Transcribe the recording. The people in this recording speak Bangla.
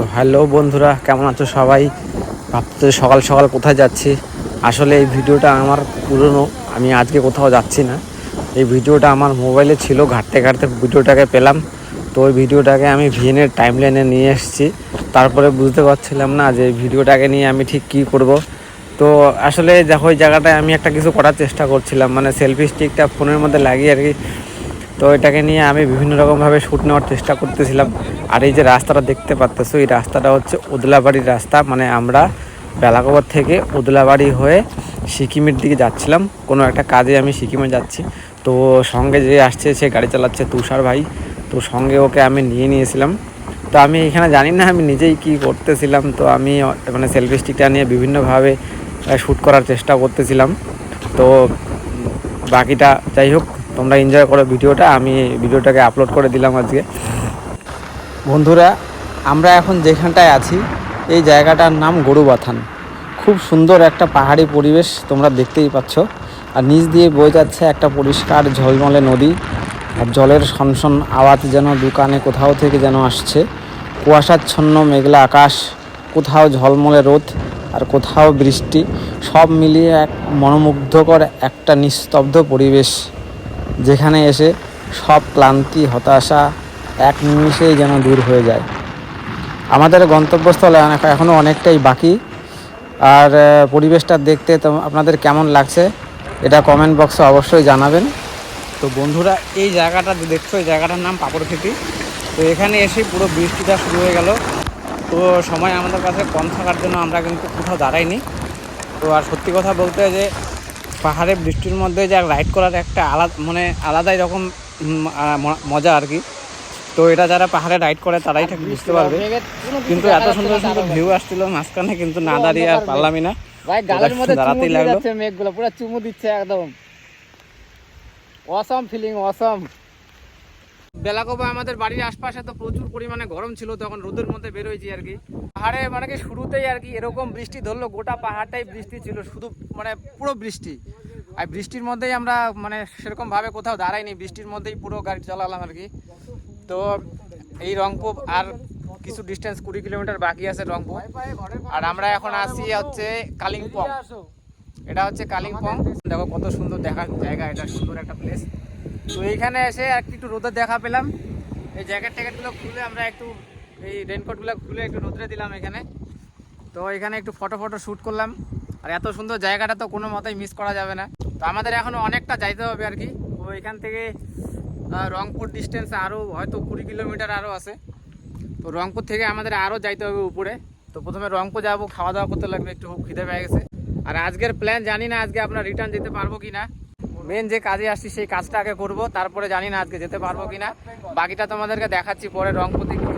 তো হ্যালো বন্ধুরা, কেমন আছো সবাই? ভাবতে সকাল সকাল কোথায় যাচ্ছি? আসলে এই ভিডিওটা আমার পুরনো, আমি আজকে কোথাও যাচ্ছি না। এই ভিডিওটা আমার মোবাইলে ছিল, ঘাটতে ঘাটতে ভিডিওটাকে পেলাম। তো ওই ভিডিওটাকে আমি ভিএনের টাইম লাইনে নিয়ে এসেছি। তারপরে বুঝতে পারছিলাম না যে ভিডিওটাকে নিয়ে আমি ঠিক কী করব। তো আসলে দেখো, ওই জায়গাটায় আমি একটা কিছু করার চেষ্টা করছিলাম। মানে সেলফি স্টিকটা ফোনের মধ্যে লাগিয়ে আর কি তো এটাকে নিয়ে আমি বিভিন্ন রকমভাবে শ্যুট নেওয়ার চেষ্টা করতেছিলাম। আর এই যে রাস্তাটা দেখতে পাচ্তেছো এই রাস্তাটা হচ্ছে উদলাবাড়ির রাস্তা। মানে আমরা বেলাকবর থেকে উদলাবাড়ি হয়ে সিকিমের দিকে যাচ্ছিলাম। কোনো একটা কাজে আমি সিকিমে যাচ্ছি। তো সঙ্গে যে আসছে, সে গাড়ি চালাচ্ছে তুষার ভাই। তো সঙ্গে ওকে আমি নিয়ে নিয়েছিলাম। তো আমি এখানে জানি না, আমি নিজেই কি করতেছিলাম। তো আমি মানে সেলফি স্টিকটা নিয়ে বিভিন্নভাবে শ্যুট করার চেষ্টা করতেছিলাম। তো বাকিটা যাই হোক তোমরা এনজয় করো ভিডিওটা। আমি ভিডিওটাকে আপলোড করে দিলাম আজকে। বন্ধুরা, আমরা এখন যেখানটায় আছি, এই জায়গাটার নাম গরুবাথান। খুব সুন্দর একটা পাহাড়ি পরিবেশ তোমরা দেখতেই পাচ্ছ। আর নিচ দিয়ে বয়ে যাচ্ছে একটা পরিষ্কার ঝলমলে নদী। আর জলের সনসন আওয়াজ যেন দোকানে কোথাও থেকে যেন আসছে। কুয়াশাচ্ছন্ন মেঘলা আকাশ, কোথাও ঝলমলে রোদ আর কোথাও বৃষ্টি, সব মিলিয়ে এক মনোমুগ্ধকর একটা নিস্তব্ধ পরিবেশ। যেখানে এসে সব ক্লান্তি, হতাশা এক নিমিষেই যেন দূর হয়ে যায়। আমাদের গন্তব্যস্থলে এখনও অনেকটাই বাকি। আর পরিবেশটা দেখতে তো আপনাদের কেমন লাগছে, এটা কমেন্ট বক্সে অবশ্যই জানাবেন। তো বন্ধুরা, এই জায়গাটা দেখছ, এই জায়গাটার নাম পাপড় খেতি। তো এখানে এসে পুরো বৃষ্টিটা শুরু হয়ে গেল। তো সময় আমাদের কাছে কম থাকার জন্য আমরা কিন্তু কোথাও দাঁড়াইনি। তো আর সত্যি কথা বলতে যে পাহাড়ে বৃষ্টির মধ্যে যা রাইড করার একটা আলাদা মানে আলাদাই রকম মজা আর কি। তো এটা যারা পাহাড়ে রাইড করে তারাই ঠিক বুঝতে পারবে। কিন্তু এত সুন্দর সুন্দর ভিউ আসছিল মাঝখানে কিন্তু না দাঁড়িয়ে আর পারলামই না। ভাই গালের মধ্যে দাঁড়াতেই লাগল। মেঘগুলো পুরো চুমু দিচ্ছে একদম। অসম ফিলিং অসম বেলাকোবা আমাদের বাড়ির আশপাশে তো প্রচুর পরিমাণে গরম ছিল, তখন রোদের মধ্যে বেরোয়েছি আর কি। পাহাড়ে মানে কি শুরুতেই আর কি এরকম বৃষ্টি ধরলো, গোটা পাহাড়টাই বৃষ্টি ছিল, শুধু মানে পুরো বৃষ্টি। আর বৃষ্টির মধ্যেই আমরা মানে সেরকম ভাবে কোথাও দাঁড়াইনি, বৃষ্টির মধ্যেই পুরো গাড়ি চালালাম আর কি। তো এই রংপুর আর কিছু ডিস্টেন্স কুড়ি কিলোমিটার বাকি আছে রংপুর। আর আমরা এখন আসি হচ্ছে কালিম্পং। এটা হচ্ছে কালিম্পং। দেখো কত সুন্দর দেখার জায়গা, এটা সুন্দর একটা প্লেস তো এইখানে এসে একটু রোদের দেখা পেলাম। এই জ্যাকেট ট্যাকেটগুলো খুলে আমরা একটু এই রেনকোটগুলো খুলে একটু রোদরে দিলাম এখানে। তো এখানে একটু ফটো ফটো শ্যুট করলাম। আর এত সুন্দর জায়গাটা তো কোনো মতেই মিস করা যাবে না। তো আমাদের এখনও অনেকটা যাইতে হবে আর কি। তো এখান থেকে রংপুর ডিস্টেন্স আরও হয়তো কুড়ি কিলোমিটার আরও আছে। তো রংপুর থেকে আমাদের আরও যাইতে হবে উপরে। তো প্রথমে রংপুর যাব, খাওয়া দাওয়া করতে লাগবে একটু খুব খিদে পেয়ে গেছে। আর আজকের প্ল্যান জানি না আজকে আপনার রিটার্ন যেতে পারব কি না মেন যে কাজে আসছি, সেই কাজটা আগে করব। তারপরে জানি না আজকে যেতে পারব কিনা। বাকিটা তোমাদেরকে দেখাচ্ছি পরে কী